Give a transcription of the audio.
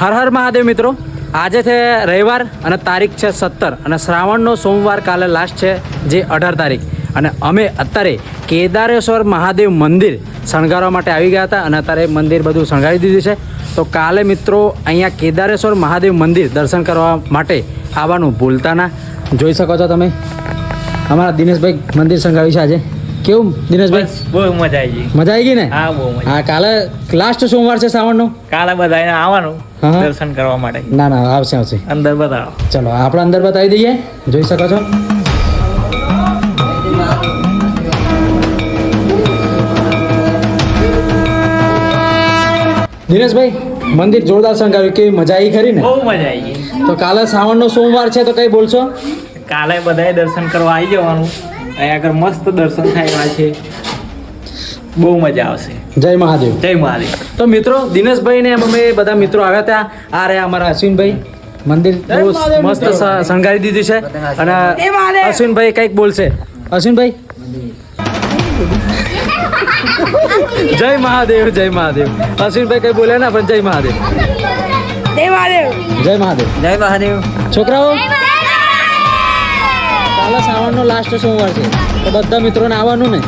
હર હર મહાદેવ મિત્રો. આજે છે રવિવાર અને તારીખ છે સત્તર અને શ્રાવણનો સોમવાર કાલે લાસ્ટ છે જે અઢાર તારીખ. અને અમે અત્યારે કેદારેશ્વર મહાદેવ મંદિર શણગારવા માટે આવી ગયા હતા અને અત્યારે મંદિર બધું શણગારી દીધું છે. તો કાલે મિત્રો અહીંયા કેદારેશ્વર મહાદેવ મંદિર દર્શન કરવા માટે આવવાનું ભૂલતા ના. જોઈ શકો છો તમે. અમારા દિનેશભાઈ મંદિર શણગાવ્યું છે આજે. કેવું દિનેશભાઈ? બહુ મજા આવી ગઈ. મજા આવી ગઈ ને? હા બહુ મજા. હા કાલે લાસ્ટ સોમવાર છે શ્રાવણનો? કાલે બધાને આવવાનું. દર્શન કરવા માટે. ના ના આવશે આવશે. અંદર બતાવો. ચલો આપણે અંદર બતાવી દઈએ. જોઈ શકો છો. દિનેશભાઈ મંદિર જોરદાર શણગાર્યું કેવી મજા આવી ખરી ને? બહુ મજા આવી ગઈ. તો કાલે શ્રાવણનો સોમવાર છે તો કઈ બોલશો? કાલે બધાએ દર્શન કરવા આવી જવાનું. અહીંયા આગળ મસ્ત દર્શન થાય એવા છે. બહુ મજા આવશે. જય મહાદેવ. જય મહાદેવ. તો મિત્રો દિનેશભાઈ ને અમે બધા મિત્રો આવ્યા હતા. આ રહ્યા અમારા અશ્વિનભાઈ. મંદિર મસ્ત શણગારી દીધું છે. અને અશ્વિનભાઈ કંઈક બોલશે. અશ્વિનભાઈ? જય મહાદેવ જય મહાદેવ. અશ્વિનભાઈ કઈ બોલ્યા ના પણ જય મહાદેવ. જય મહાદેવ. જય મહાદેવ. જય મહાદેવ. છોકરાઓ? શ્રાવણનો લાસ્ટ સોમવાર છે. તો બધા મિત્રોને આવવાનું ને?